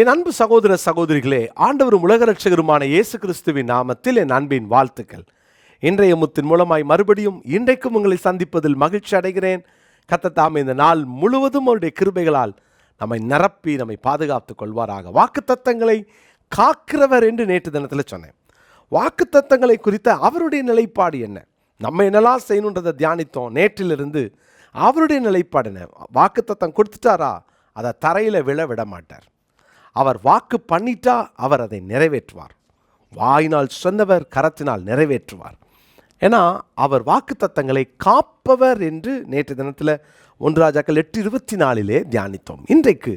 என் அன்பு சகோதர சகோதரிகளே ஆண்டவரும் உலக ரட்சகருமான இயேசு கிறிஸ்துவின் நாமத்தில் என் அன்பின் வாழ்த்துக்கள். இன்றைய முத்தின் மூலமாய் மறுபடியும் இன்றைக்கும் உங்களை சந்திப்பதில் மகிழ்ச்சி அடைகிறேன். கத்தத்தாம் இந்த நாள் முழுவதும் அவருடைய கிருபைகளால் நம்மை நிரப்பி நம்மை பாதுகாத்துக் கொள்வாராக. வாக்கு தத்தங்களை காக்கிறவர் என்று நேற்று தினத்தில் சொன்னேன். வாக்குத்தத்தங்களை குறித்த அவருடைய நிலைப்பாடு என்ன? நம்ம என்னெல்லாம் செய்யணுன்றதை தியானித்தோம். நேற்றிலிருந்து அவருடைய நிலைப்பாடு என்ன? வாக்குத்தத்தம் கொடுத்துட்டாரா? அதை தரையில் விழ விட மாட்டார். அவர் வாக்கு பண்ணிட்டா அவர் அதை நிறைவேற்றுவார். வாயினால் சொன்னவர் கரத்தினால் நிறைவேற்றுவார். ஏன்னா அவர் வாக்குத்தத்தங்களை காப்பவர் என்று நேற்று தினத்தில் ஒன்றாஜாக்கள் எட்டு இருபத்தி நாலிலே தியானித்தோம். இன்றைக்கு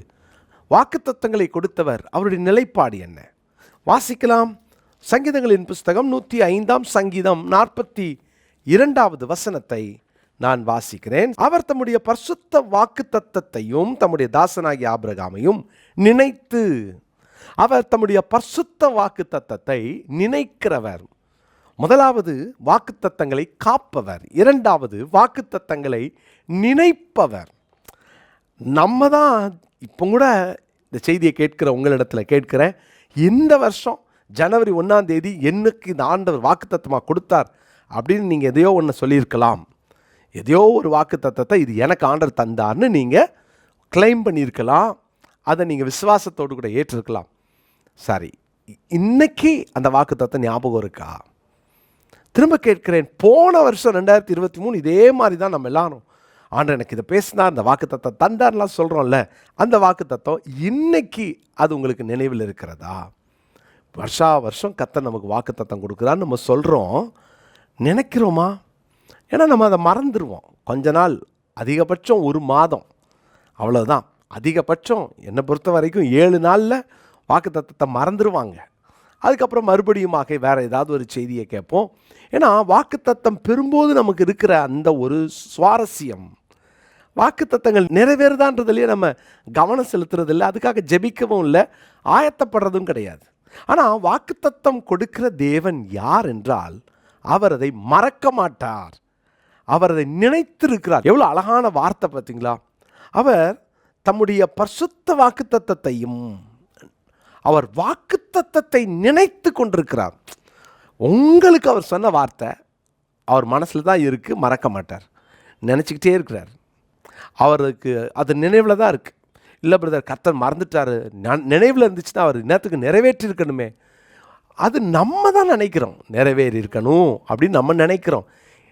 வாக்குத்தத்தங்களை கொடுத்தவர் அவருடைய நிலைப்பாடு என்ன? வாசிக்கலாம். சங்கீதங்களின் புஸ்தகம் நூற்றி ஐந்தாம் சங்கீதம் நாற்பத்தி இரண்டாவது வசனத்தை நான் வாசிக்கிறேன். அவர் தம்முடைய பரிசுத்த வாக்குத்தத்தத்தையும் தம்முடைய தாசனாகிய ஆபிரகாமையும் நினைத்து அவர் தம்முடைய பரிசுத்த வாக்குத்தத்தத்தை நினைக்கிறவர். முதலாவது வாக்குத்தத்தங்களை காப்பவர். இரண்டாவது வாக்குத்தத்தங்களை நினைப்பவர். நம்ம தான் இப்போ கூட இந்த செய்தியை கேட்கிற உங்களிடத்தில் கேட்கிறேன் இந்த வருஷம் ஜனவரி ஒன்றாம் தேதி என்னுக்கு இந்த ஆண்டவர் வாக்குத்தத்தமாக கொடுத்தார் அப்படின்னு நீங்கள் எதையோ ஒன்று சொல்லியிருக்கலாம். எதையோ ஒரு வாக்குத்தத்தத்தை இது எனக்கு ஆண்டர் தந்தார்னு நீங்கள் கிளைம் பண்ணியிருக்கலாம். அதை நீங்கள் விசுவாசத்தோடு கூட ஏற்றிருக்கலாம். சரி இன்னைக்கு அந்த வாக்குத்தத்தம் ஞாபகம் இருக்கா? திரும்ப கேட்கிறேன். போன வருஷம் ரெண்டாயிரத்தி இருபத்தி மூணு இதே மாதிரி தான் நம்ம எல்லாரும். ஆண்டு எனக்கு இதை பேசினார் அந்த வாக்குத்தத்தம் தந்தார்லாம் சொல்கிறோம்ல அந்த வாக்குத்தத்தம் இன்னைக்கு அது உங்களுக்கு நினைவில் இருக்கிறதா? வருஷா வருஷம் கத்தர் நமக்கு வாக்குத்தத்தம் கொடுக்குறான்னு நம்ம சொல்கிறோம் நினைக்கிறோமா? ஏன்னா நம்ம அதை மறந்துடுவோம் கொஞ்ச நாள் அதிகபட்சம் ஒரு மாதம். அவ்வளோதான் அதிகபட்சம் என்னை பொறுத்த வரைக்கும் ஏழு நாளில் வாக்குத்தத்தத்தை மறந்துடுவாங்க அதுக்கப்புறம் மறுபடியுமாக வேறு ஏதாவது ஒரு செய்தியை கேட்போம். ஏன்னா வாக்குத்தத்தம் பெறும்போது நமக்கு இருக்கிற அந்த ஒரு சுவாரஸ்யம் வாக்குத்தத்தங்கள் நிறைவேறுதான்றதுலேயே நம்ம கவனம் செலுத்துறது இல்லை அதுக்காக ஜெபிக்கவும் இல்லை. ஆயத்தப்படுறதும் கிடையாது. ஆனால் வாக்குத்தத்தம் கொடுக்கிற தேவன் யார் என்றால் அவர் அதை மறக்க மாட்டார். அவர் அதை நினைத்திருக்கிறார். எவ்வளோ அழகான வார்த்தை பார்த்தீங்களா? அவர் தம்முடைய பரிசுத்த வாக்குத்தத்தத்தையும் அவர் வாக்குத்தத்தை நினைத்து கொண்டிருக்கிறார். உங்களுக்கு அவர் சொன்ன வார்த்தை அவர் மனசில் தான் இருக்குது மறக்க மாட்டார். நினச்சிக்கிட்டே இருக்கிறார். அவருக்கு அது நினைவில் தான் இருக்குது இல்லை பிரதர் கர்த்தர் மறந்துட்டார். நினைவில் இருந்துச்சுன்னா அவர் நேரத்துக்கு நிறைவேற்றிருக்கணுமே அது நம்ம தான் நினைக்கிறோம். நிறைவேறி இருக்கணும் அப்படின்னு நம்ம நினைக்கிறோம்.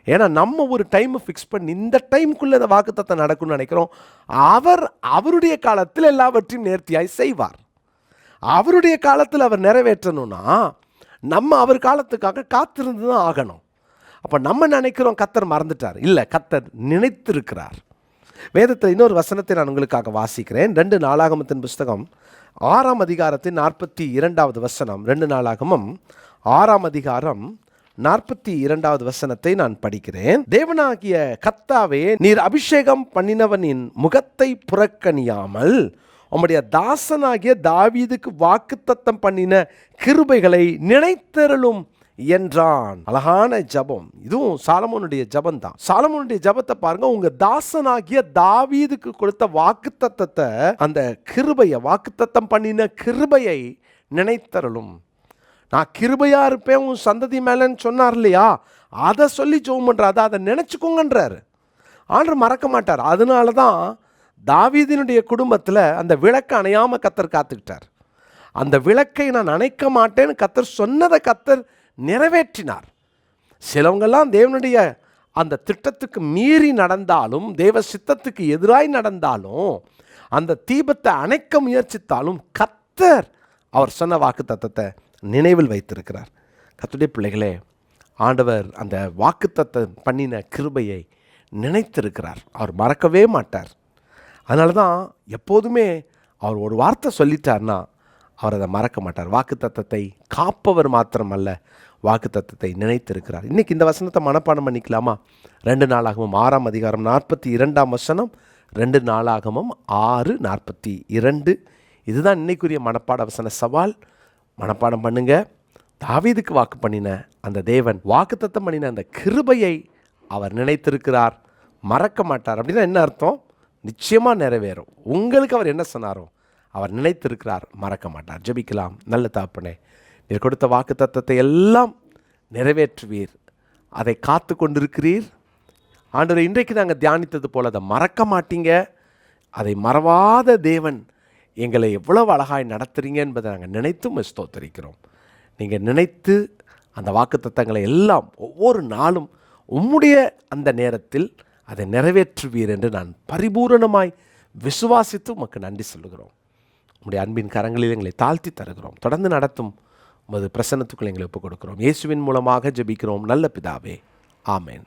ஏன்னா நம்ம ஒரு டைமை ஃபிக்ஸ் பண்ணி இந்த டைமுக்குள்ளே இந்த வாக்குத்தத்தை நடக்கும்னு நினைக்கிறோம். அவர் அவருடைய காலத்தில் எல்லாவற்றையும் நேர்த்தியாய் செய்வார். அவருடைய காலத்தில் அவர் நிறைவேற்றணும்னா நம்ம அவர் காலத்துக்காக காத்திருந்து தான் ஆகணும். அப்போ நம்ம நினைக்கிறோம்? கத்தர் மறந்துட்டார். இல்லை கத்தர் நினைத்திருக்கிறார். வேதத்தில் இன்னொரு வசனத்தை நான் உங்களுக்காக வாசிக்கிறேன். ரெண்டு நாளாகமத்தின் புஸ்தகம் ஆறாம் அதிகாரத்தின் நாற்பத்தி இரண்டாவது வசனம். ரெண்டு நாளாகமும் ஆறாம் அதிகாரம் நாற்பத்தி இரண்டாவது வசனத்தை நான் படிக்கிறேன். தேவனாகிய கத்தாவே நீர் அபிஷேகம் பண்ணினவனின் முகத்தை புறக்கணியாமல் உம்முடைய தாசனாகிய தாவீதுக்கு வாக்குத்தத்தம் பண்ணின கிருபைகளை நினைத்தருளும் என்றான். அழகான ஜெபம். இதுவும் சாலமோனுடைய ஜபம் தான் சாலமோனுடைய ஜெபத்தை பாருங்க உங்க தாசனாகிய தாவீதுக்கு கொடுத்த வாக்குத்தத்தத்தை அந்த கிருபையை வாக்குத்தத்தம் பண்ணின கிருபையை நினைத்தருளும். நான் கிருபையாக இருப்பேன் உன் சந்ததி மேலேன்னு சொன்னார் இல்லையா அதை சொல்லி ஜோம் பண்றாரு. அதை நினச்சிக்கோங்கன்றாரு. ஆண்டர் மறக்க மாட்டார். அதனால தான் தாவீதினுடைய குடும்பத்தில் அந்த விளக்கை அணையாமல் கத்தர் காத்துக்கிட்டார். அந்த விளக்கை நான் அணைக்க மாட்டேன்னு கத்தர் சொன்னதை கத்தர் நிறைவேற்றினார். சிலவங்கெல்லாம் தேவனுடைய அந்த திட்டத்துக்கு மீறி நடந்தாலும் தேவ சித்தத்துக்கு எதிராய் நடந்தாலும் அந்த தீபத்தை அணைக்க முயற்சித்தாலும் கத்தர் அவர் சொன்ன வாக்கு தத்தத்தை நினைவில் வைத்திருக்கிறார். கத்துடைய பிள்ளைகளே ஆண்டவர் அந்த வாக்குத்தத்தை பண்ணின கிருபையை நினைத்திருக்கிறார். அவர் மறக்கவே மாட்டார். அதனால தான் எப்போதுமே அவர் ஒரு வார்த்தை சொல்லிட்டார்னா அவர் அதை மறக்க மாட்டார். வாக்குத்தத்தத்தை காப்பவர் மாத்திரமல்ல வாக்குத்தத்தத்தை நினைத்திருக்கிறார். இன்றைக்கி இந்த வசனத்தை மனப்பாடம் பண்ணிக்கலாமா? ரெண்டு நாளாகவும் ஆறாம் அதிகாரம் நாற்பத்தி இரண்டாம் வசனம் ரெண்டு நாளாகவும் ஆறு நாற்பத்தி இரண்டு. இதுதான் இன்னைக்குரிய மனப்பாட வசன சவால். மனப்பாடம் பண்ணுங்க. தாவீதுக்கு வாக்கு பண்ணின அந்த தேவன் வாக்குத்தத்தம் பண்ணின அந்த கிருபையை அவர் நினைத்திருக்கிறார். மறக்க மாட்டார். அப்படின்னா என்ன அர்த்தம்? நிச்சயமாக நிறைவேறும். உங்களுக்கு அவர் என்ன சொன்னாரோ அவர் நினைத்திருக்கிறார். மறக்க மாட்டார். ஜெபிக்கலாம். நல்ல தாப்பனே நீர் கொடுத்த வாக்கு தத்தத்தை எல்லாம் நிறைவேற்றுவீர். அதை காத்து கொண்டிருக்கிறீர். ஆண்டவர் இன்றைக்கு நாங்கள் தியானித்தது போல அதை மறக்க மாட்டீங்க. அதை மறவாத தேவன் எங்களை எவ்வளவு அழகாய் நடத்துகிறீங்க என்பதை நாங்கள் நினைத்தும் ஸ்தோத்தரிக்கிறோம். நீங்கள் நினைத்து அந்த வாக்குத்தத்தங்களை எல்லாம் ஒவ்வொரு நாளும் உம்முடைய அந்த நேரத்தில் அதை நிறைவேற்றுவீர் என்று நான் பரிபூரணமாய் விசுவாசித்து உமக்கு நன்றி சொல்லுகிறோம். உங்களுடைய அன்பின் கரங்களில் எங்களை தாழ்த்தி தருகிறோம். தொடர்ந்து நடத்தும் உமது பிரசன்னத்துக்குள் எங்களை ஒப்புக் கொடுக்கிறோம் இயேசுவின் மூலமாக ஜெபிக்கிறோம். நல்ல பிதாவே. ஆமேன்.